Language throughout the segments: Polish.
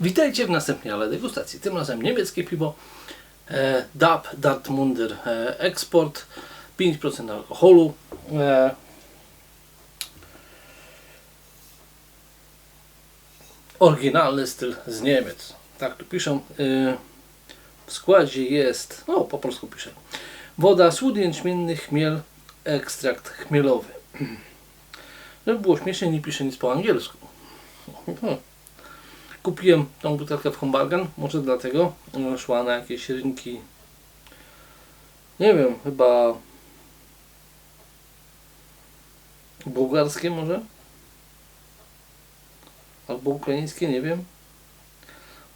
Witajcie w następnej ale degustacji. Tym razem niemieckie piwo e, DAB Dartmunder e, Export 5% alkoholu. E, oryginalny styl z Niemiec. Tak tu piszą. E, w składzie jest, no po polsku piszę, woda, słód jęczmienny, chmiel, ekstrakt chmielowy. Żeby było śmiesznie, nie piszę nic po angielsku. Kupiłem tą butelkę w Hombargen, może dlatego ona szła na jakieś rynki, nie wiem, chyba bułgarskie może? Albo ukraińskie, nie wiem.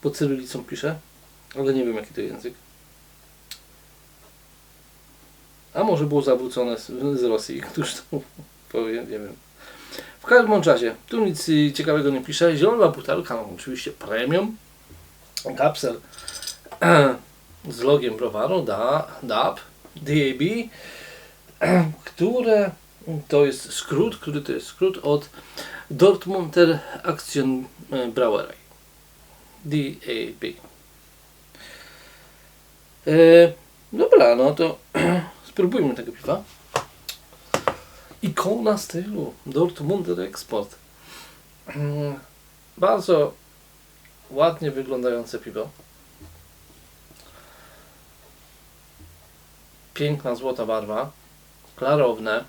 Po cyrylicą piszę, ale nie wiem jaki to język. A może było zawrócone z, z Rosji, któż to powie, nie wiem. W każdym razie, tu nic ciekawego nie pisze. Zielona butelka, no oczywiście premium. Kapsel z logiem browaru da, DAB, DAB, które to jest skrót, który to jest skrót od Dortmunder Action Brauerei. DAB. E, dobra, no to spróbujmy tego piwa. Ikona stylu Dortmunder Export. Mm, Bardzo ładnie wyglądające piwo. Piękna złota barwa. Klarowne.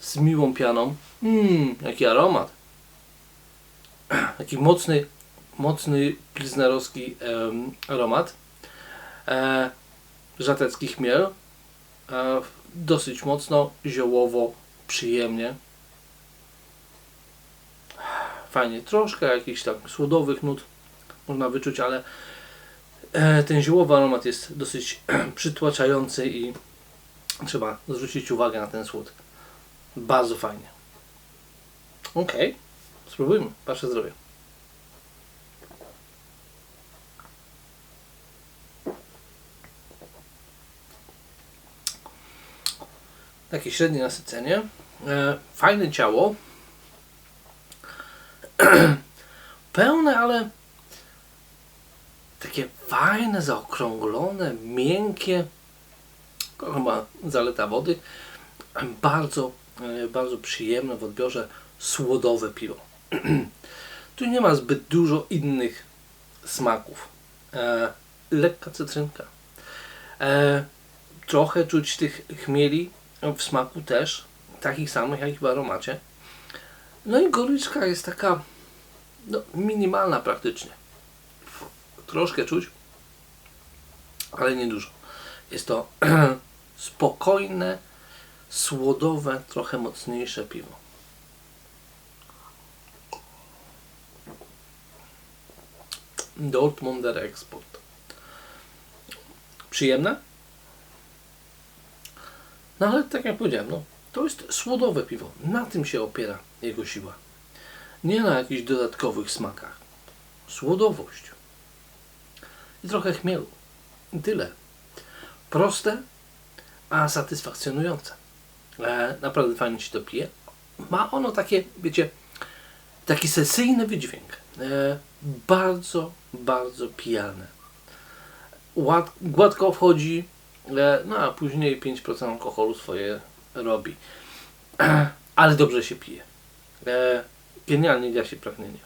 Z miłą pianą. Mmm, jaki aromat. Taki mocny, mocny pilsnerowski em, aromat. E, żatecki chmiel. E, dosyć mocno, ziołowo, przyjemnie. Fajnie, troszkę jakichś tak słodowych nut można wyczuć, ale e, ten ziołowy aromat jest dosyć przytłaczający i trzeba zwrócić uwagę na ten słód. Bardzo fajnie. Ok, spróbujmy. Wasze zdrowie. Takie średnie nasycenie. E, fajne ciało. Pełne, ale takie fajne, zaokrąglone, miękkie. Chyba zaleta wody. Bardzo, e, bardzo przyjemne w odbiorze słodowe piwo. tu nie ma zbyt dużo innych smaków. E, lekka cytrynka. E, trochę czuć tych chmieli w smaku też, takich samych jak i w aromacie. No i goryczka jest taka no, minimalna praktycznie. Troszkę czuć, ale nie dużo. Jest to spokojne, słodowe, trochę mocniejsze piwo. Dortmunder Export. Przyjemne? No ale tak jak powiedziałem, no, to jest słodowe piwo. Na tym się opiera jego siła. Nie na jakichś dodatkowych smakach. Słodowość. I trochę chmielu. I tyle. Proste, a satysfakcjonujące. E, naprawdę fajnie się to pije. Ma ono takie, wiecie, taki sesyjny wydźwięk. E, bardzo, bardzo pijalne. Ład, gładko wchodzi, no a później 5% alkoholu swoje robi. Ale dobrze się pije. E, genialnie gasi pragnienie.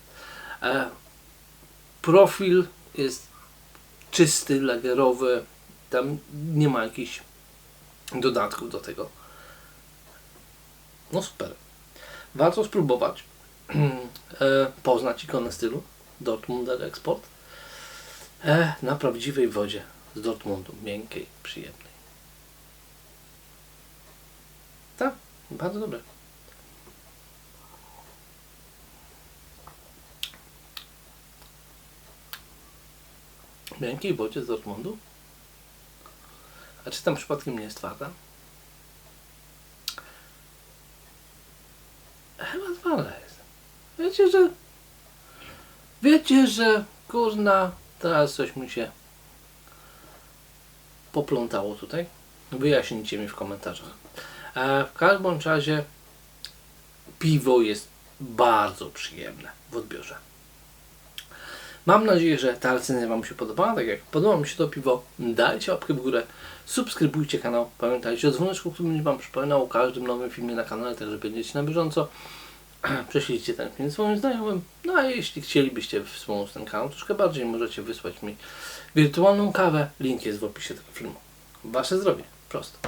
E, profil jest czysty, lagerowy. Tam nie ma jakichś dodatków do tego. No super. Warto spróbować e, poznać ikonę stylu Dortmunder Export e, na prawdziwej wodzie z Dortmundu, miękkiej, przyjemnej. Tak, bardzo dobre. Miękkiej wodzie z Dortmundu? A czy tam przypadkiem nie jest twarda? Chyba twarda jest. Wiecie, że... Wiecie, że kurna, teraz coś mi się poplątało tutaj. Wyjaśnijcie mi w komentarzach. E, w każdym razie piwo jest bardzo przyjemne w odbiorze. Mam nadzieję, że ta recenzja Wam się podobała. Tak jak podoba mi się to piwo, dajcie łapkę w górę, subskrybujcie kanał. Pamiętajcie o dzwoneczku, który będzie Wam przypominał o każdym nowym filmie na kanale, tak żeby będziecie na bieżąco. Prześlijcie ten film swoim znajomym. No a jeśli chcielibyście wspomóc ten kanał troszkę bardziej, możecie wysłać mi wirtualną kawę. Link jest w opisie tego filmu. Wasze zdrowie. Prosto.